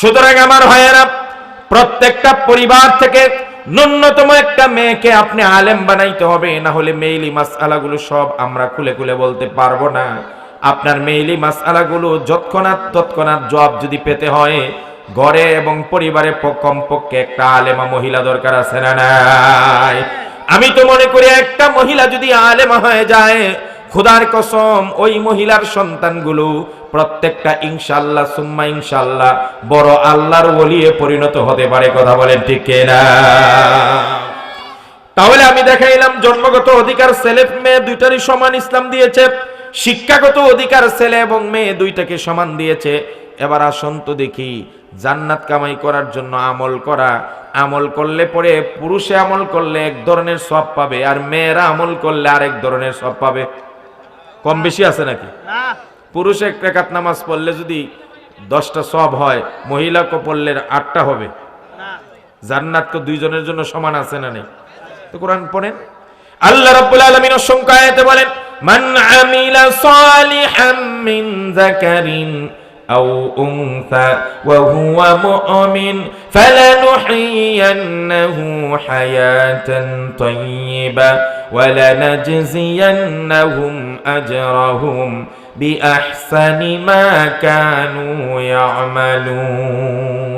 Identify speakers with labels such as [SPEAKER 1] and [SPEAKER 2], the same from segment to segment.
[SPEAKER 1] সুতরাং আমার ভাইয়েরা, প্রত্যেকটা পরিবার থেকে ন্যূনতম একটা মেয়েকে আপনি আলেম বানাইতে হবে, না হলে মেইলি মাসআলাগুলো সব আমরা খুলে খুলে বলতে পারব না। আপনার মেইলি মাসআলাগুলো যৎক্ষণাৎ তৎক্ষণাৎ জবাব যদি পেতে হয়, ঘরে এবং পরিবারে কমপক্ষে একটা আলেমা মহিলা দরকার আছে না নাই? আমি তো মনে করি একটা মহিলা যদি আলেমা হয়ে যায় খুদার কসম, ওই মহিলার সন্তানগুলো প্রত্যেকটা ইনশাল্লাহ সুম্মা ইনশাল্লাহ বড় আল্লাহর ওলিয়ে পরিণত হতে পারে, কথা বলেন ঠিক না তাহলে আমি দেখাইলাম, জন্মগত অধিকার ছেলে, মেয়ে দুইটারই সমান ইসলাম দিয়েছে, শিক্ষাগত অধিকার ছেলে এবং মেয়ে দুইটাকে সমান দিয়েছে। এবার আসুন তো দেখি, জান্নাত কামাই করার জন্য আমল করা, আমল করলে পরে পুরুষে আমল করলে এক ধরনের সব পাবে, আর মেয়েরা আমল করলে আরেক ধরনের সব পাবে। কম বেশি আছে নাকি? পুরুষ এক রেখাত নামাজ পড়লে যদি দশটা সব হয় মহিলা কো পড়লে আটটা হবে। জান্নাত কো দুইজনের জন্য সমান আছে না নেই? তো কোরআন পড়েন। আল্লাহ রাব্বুল আলামিন অসংখ্য বলেন মান আমিলা সালিহাম মিন যাকারিন আও উনসা ওয়া হুয়া মুমিন ফালানুহyiyannahu হায়াতান তাইয়্যিবা ولنجزينهم أجرهم بأحسن ما كانوا يعملون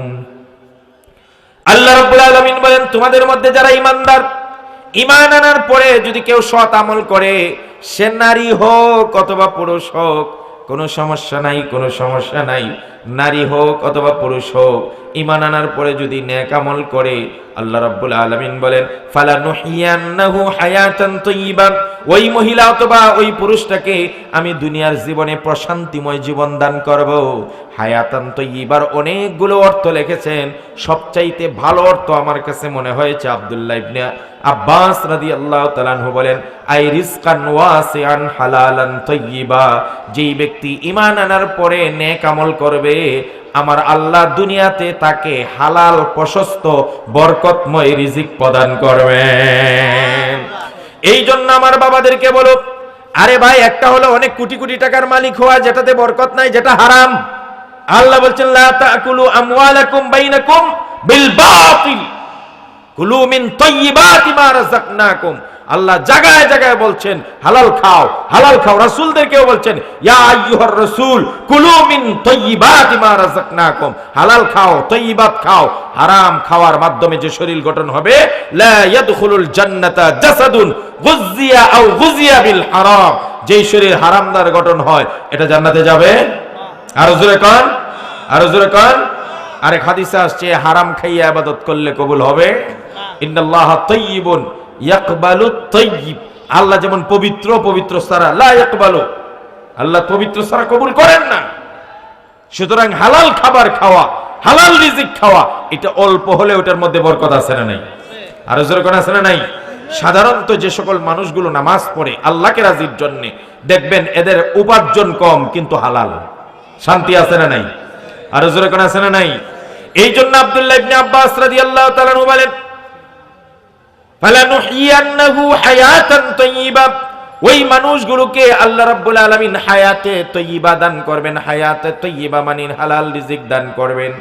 [SPEAKER 1] আল্লাহ রাব্বুল আলামিন বলেন তোমাদের মধ্যে যারা ইমানদার ইমান আনার পরে যদি কেউ সৎ আমল করে সে নারী হোক অথবা পুরুষ হোক কোনো সমস্যা নাই, কোনো সমস্যা নাই। নারী হোক অথবা পুরুষ হোক ইমান আনার পরে যদি ন্যাক আমল করে, আল্লাহ রাব্বুল আলমিন বলেন, ফালানুহিয়ান্নাহু হায়াতান তাইয়িবান ওই মহিলা অথবা ওই পুরুষটাকে আমি দুনিয়ার জীবনে প্রশান্তিময় জীবন দান করব। হায়াতান তাইয়িবার অনেকগুলো অর্থ লিখেছেন। সবচাইতে ভালো অর্থ আমার কাছে মনে হয়েছে আব্দুল্লাহ ইবনে আব্বাস রাদিয়াল্লাহু তাআলা আনহু বলেন, আই রিজকান ওয়াসিআন হালালান তাইয়িবা যেই ব্যক্তি ঈমান আনার পরে নেক আমল করবে, আমার আল্লাহ দুনিয়াতে তাকে হালাল, প্রশস্ত, বরকতময় রিজিক প্রদান করবেন। এই জন্য আমার বাবাদেরকে বলো, আরে ভাই, একটা হলো অনেক কোটি কোটি টাকার মালিক হওয়া, যেটাতে বরকত নাই, যেটা হারাম। আল্লাহ বলছেন, লা তাকুলু আমওয়ালাকুম বাইনাকুম বিল বাতিল। কুলু মিন তাইয়্যিবাতি মা রাযাকনাকুম। আল্লাহ জায়গায় জায়গায় বলছেন, হালাল খাও হালাল খাও। রাসূলদেরকেও বলছেন, ইয়া আইয়ুহার রাসূল, কুলু মিন তাইয়্যিবাতি মা রাযাকনাকুম হালাল খাও, তাইয়্যিবাত খাও। হারাম খাওয়ার মাধ্যমে যে শরীর গঠন হবে, লা ইয়াদখুলুল জান্নাতা জাসাদুন গুযিয়া আও গুযিয়া বিল হারাম। যেই শরীর হারামদার গঠন হয়, এটা জান্নাতে যাবে? আরও জোরে কন, আরও জোরে কন। আরেক হাদিসে আসছে, হারাম খাইয়া ইবাদত করলে কবুল হবে। ইন্নাল্লাহ তাইয়িবুন ইয়াকবালু তাইয়িব আল্লাহ যেমন পবিত্র পবিত্র সারা, লা ইয়াকবালু। আল্লাহ পবিত্র সারা কবুল করেন না। সুতরাং হালাল খাবার খাওয়া, হালাল রিজিক খাওয়া, এটা অল্প হলে ওটার মধ্যে বরকত আছে না নাই? আর জোরে কোন আছে না নাই? সাধারণত যে সকল মানুষগুলো নামাজ পড়ে, আল্লাহকে রাজির জন্য, দেখবেন এদের উপার্জন কম, কিন্তু হালাল। শান্তি আছে না নাই? আর জোরে কোন আছে না নাই? এই জন্য আব্দুল্লাহ ইবনে আব্বাস তাআলা আনহু বলেন ওই মানুষগুলোকে আল্লাহ রাব্বুল আলামিন হায়াতে দান করবেন। হায়াতে মানি হালাল রিজিক দান করবেন।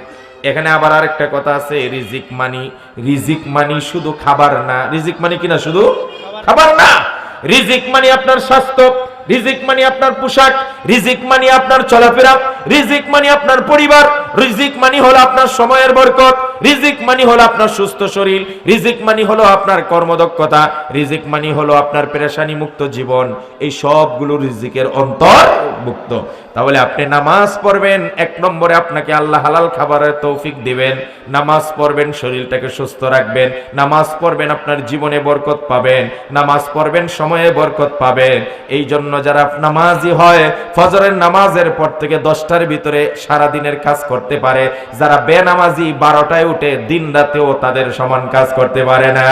[SPEAKER 1] এখানে আবার আরেকটা কথা আছে, রিজিক মানি। রিজিক মানি শুধু খাবার না। রিজিক মানি কিনা শুধু? খাবার না। রিজিক মানি আপনার স্বাস্থ্য। রিজিক মানি আপনার পোশাক। রিজিক মানি আপনার চলাফেরা। রিজিক মানি আপনার পরিবার, রিজিক মানি হলো আপনার সময়ের বরকত, রিজিক মানি হলো আপনার সুস্থ শরীর, রিজিক মানি হলো আপনার কর্মদক্ষতা, রিজিক মানি হলো আপনার পেরেশানি মুক্ত জীবন। এই সবগুলো রিজিকের অন্তর্ভুক্ত তাহলে আপনি নামাজ পড়বেন, এক নম্বরে আপনাকে আল্লাহ হালাল খাবারের তৌফিক দিবেন, নামাজ পড়বেন, শরীরটাকে সুস্থ রাখবেন, নামাজ পড়বেন, আপনার জীবনে বরকত পাবেন, নামাজ পড়বেন, সময়ে বরকত পাবেন। এই জন্য যারা নামাজি হয়, ফজরের নামাজের পর থেকে দশটার ভিতরে সারা দিনের কাজ করতে পারে। যারা বেনামাজি বারোটায় উঠে দিন রাতেও তাদের সমান কাজ করতে পারে না।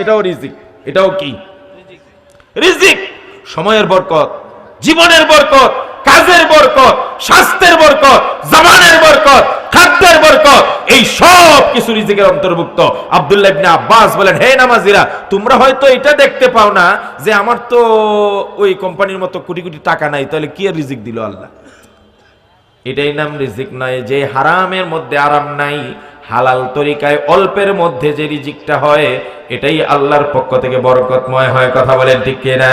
[SPEAKER 1] এটাও রিজিক। এটাও কি? রিজিক। সময়ের বরকত, জীবনের বরকত, কাজের বরকত, স্বাস্থ্যের বরকত, জমানের বরকত, খাদ্যের বরকত, এই সব কিছু রিজিকের অন্তর্ভুক্ত। আব্দুল্লাহ ইবনে আব্বাস বলেন, হে নামাজিরা, তোমরা হয়তো এটা দেখতে পাও না যে আমার তো ওই কোম্পানির মতো কোটি কোটি টাকা নাই, তাহলে কি রিজিক দিল আল্লাহ? এটাই নাম রিজিক নয়, যে হারামের মধ্যে আরাম নাই, হালাল তরিকায় অল্পের মধ্যে যে রিজিকটা হয়, এটাই আল্লাহর পক্ষ থেকে বরকতময় হয়, কথা বলেন ঠিক কিনা?